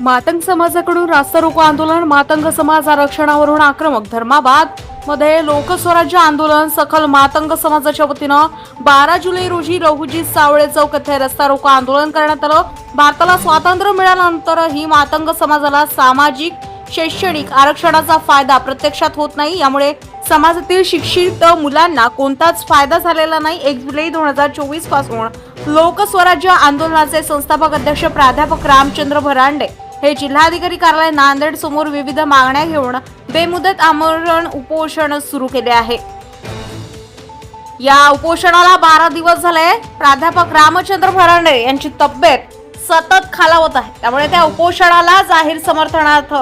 मातंग समाजाकडून रास्ता रोको आंदोलन मातंग समाज आरक्षणावरून आक्रमक धर्माबाद. मध्ये लोकस्वराज्य आंदोलन सखल मातंग समाजाच्या वतीनं बारा जुलै रोजी रघुजी सावळे चौक येथे रस्ता रोको आंदोलन करण्यात आलं. भारताला स्वातंत्र्य मिळाल्यानंतरही मातंग समाजाला सामाजिक शैक्षणिक आरक्षणाचा फायदा प्रत्यक्षात होत नाही. यामुळे समाजातील शिक्षित मुलांना कोणताच फायदा झालेला नाही. एक जुलै दोन हजार चोवीसपासून लोकस्वराज्य आंदोलनाचे संस्थापक अध्यक्ष प्राध्यापक रामचंद्र भरांडे हे जिल्हाधिकारी कार्यालय नांदेड समोर विविध मागण्या घेऊन बेमुदत आमरण उपोषण सुरू केले आहे. या उपोषणाला बारा दिवस झाले. प्राध्यापक रामचंद्र भरांडे यांची तब्येत सतत खालावत आहे. त्यामुळे त्या उपोषणाला जाहीर समर्थनार्थ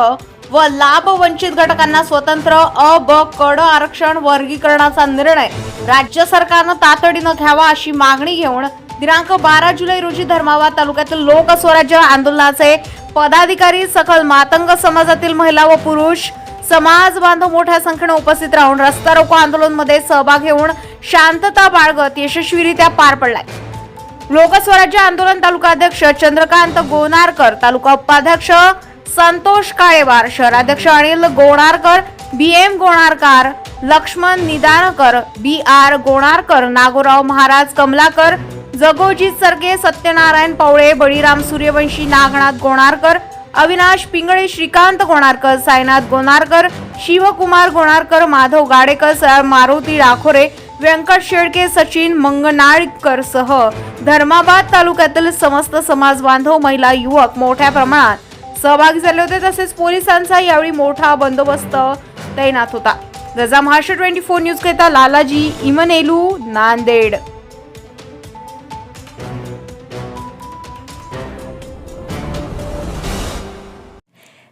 व लाभ वंचित घटकांना स्वतंत्र अ ब कड आरक्षण वर्गीकरणाचा निर्णय राज्य सरकारनं तातडीनं घ्यावा अशी मागणी घेऊन दिनांक बारा जुलै रोजी धर्माबाद तालुक्यातील लोकस्वराज्य आंदोलनाचे पदाधिकारी सकल मातंग समाजातील महिला व पुरुष समाज बांधव मोठ्या संख्येने उपस्थित राहून रस्ता रोको आंदोलनमध्ये सहभाग घेऊन शांतता बाळगत यशस्वीरित्या पार पडलाय. लोकस्वराज्य आंदोलन तालुका अध्यक्ष चंद्रकांत गोनारकर तालुका उपाध्यक्ष संतोष काळेवार शहराध्यक्ष Anil Gonarkar B M Gonarkar Laxman Nidankar B R Gonarkar Nagorao Maharaj Kamlakar Jagojit Sarge Satyanarayan Pawale Baliram Suryavanshi Nagnath Gonarkar Avinash Pingle Shrikant Gonarkar Sainath Gonarkar Shivkumar Gonarkar Madhav Gadekar Maruti Rakhore Venkat Shelke Sachin Manganalkar सह धर्माबाद तालुक्यातील समस्त समाज बांधव महिला युवक मोठ्या प्रमाणात सहभागी झाले होते. तसेच पोलिसांचा यावेळी मोठा बंदोबस्त तैनात होता. गजा महाराष्ट्र ट्वेंटी फोर न्यूज करिता लालाजी इमनेलू नांदेड.